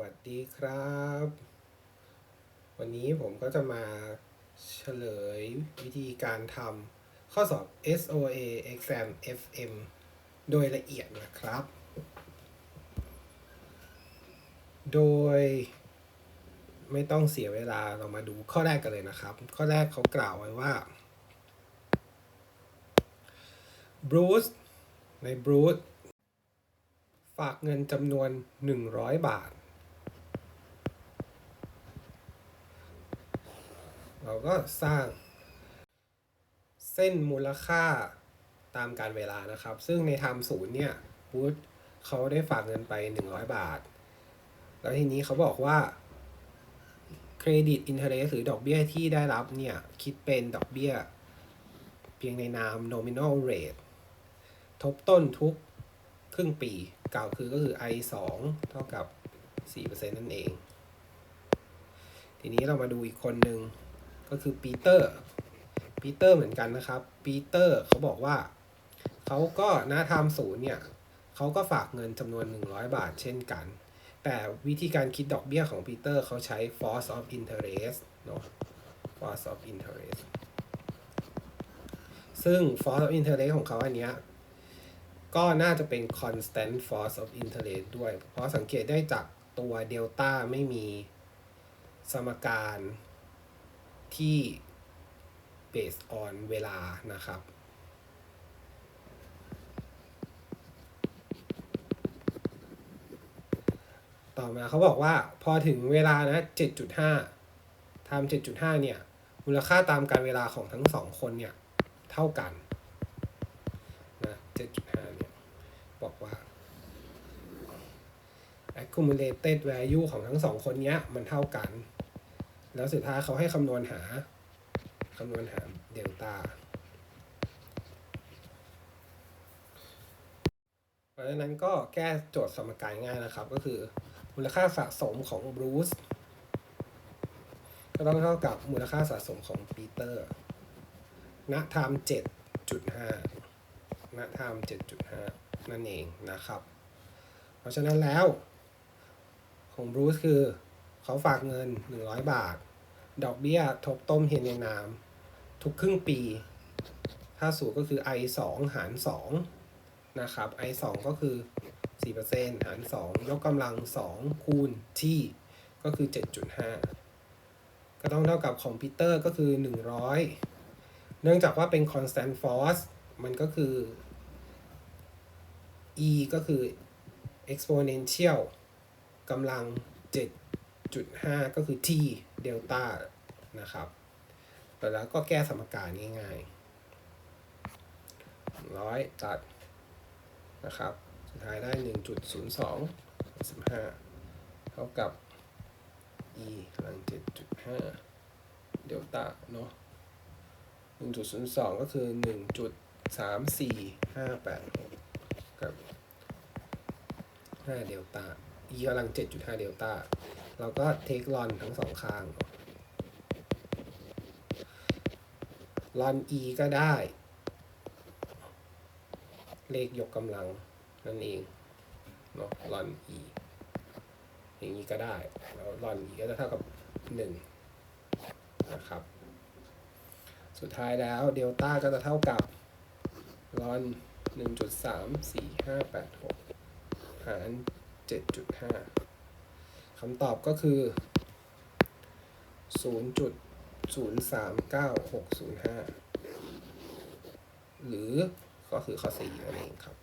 วัสดีครับ วันนี้ผมก็จะมาเฉลยวิธีการทำข้อสอบ SOA Exam FM โดยละเอียดนะครับ โดยไม่ต้องเสียเวลาเรามาดูข้อแรกกันเลยนะครับ ข้อแรกเขากล่าวไว้ว่าบรูซในบรูซฝากเงินจำนวน 100 บาท เราก็สร้างเส้นมูลค่าตามการเวลานะครับ ซึ่งในไทม์ศูนย์เนี่ยบูธเขาได้ฝากเงินไป 100 บาท แล้วทีนี้เขาบอกว่าเครดิตอินเทอร์เรสหรือดอกเบี้ยที่ได้รับเนี่ยคิดเป็นดอกเบี้ย เพียงในนาม nominal rate ทบต้นทุกครึ่งปีกล่าวคือก็คือ i 2เท่ากับ 4%นั่นเอง ทีนี้เรามาดูอีกคนหนึ่ง ก็คือปีเตอร์ปีเตอร์เหมือนกันนะครับปีเตอร์เขาบอกว่าเขาก็น้าทม์ศูนย์เนี่ยเขาก็ฝากเงินจำนวน 100 บาทเช่นกัน แต่วิธีการคิดดอกเบี้ยของปีเตอร์เขาใช้ force of interest เนาะ force of interest ซึ่ง force of interest ของเขาอันเนี้ยก็น่าจะเป็น constant force of interest ด้วย เพราะสังเกตได้จากตัวเดลต้าไม่มีสมการ ที่ based on เวลานะครับ ต่อมาเขาบอกว่าพอถึงเวลานะ 7.5ทำ7.5 เนี่ย มูลค่าตามการเวลาของทั้งสองคนเนี่ย เท่ากันนะ7.5 เนี่ย บอกว่า accumulated value ของทั้งสองคนเนี้ยมันเท่ากัน แล้วสุดท้ายเขาให้คำนวณหาคำนวณหาเดลต้าเพราะฉะนั้นก็แก้โจทย์สมการง่ายนะครับ ก็คือมูลค่าสะสมของบรูซก็ต้องเท่ากับมูลค่าสะสมของปีเตอร์ณไทม์7.5ณไทม์7.5นั่นเองนะครับ เพราะฉะนั้นแล้วของบรูซคือ เขาฝากเงิน 100 บาท ดอกเบี้ยทบต้มเฮนในนาม ทุกครึ่งปีถ้าสูตรก็คือ i 2หาร2นะครับ i 2ก็คือ4%หาร 2 ยกกำลัง 2 คูณที่ก็คือ 7.5 ก็ต้องเท่ากับของพีเตอร์ก็คือ 100 เนื่องจากว่าเป็น constant force มันก็คือ e ก็คือ exponential กำลัง 7.5ก็คือ t เดลต้านะครับแต่แล้วก็แก้สมการง่ายๆร้อยตัดนะครับ สุดท้ายได้ 1.02 15 เท่ากับ e กำลัง 7.5 เดลต้าเนาะ1.02 ก็คือ 1.34586 กับ 5 เดลต้า e กำลัง 7.5 เดลต้า เราก็เทคลอนทั้งสองข้างลอน e ก็ได้ เลขยกกำลังนั่นเองเนาะลอน e อย่างนี้ก็ได้ แล้วลอน e ก็จะเท่ากับ 1 นะครับ สุดท้ายแล้วเดลต้าก็จะเท่ากับลอน 1.34586 หาร 7.5 คำตอบก็คือ 0.039605 หรือก็คือข้อ4นั่นเองครับ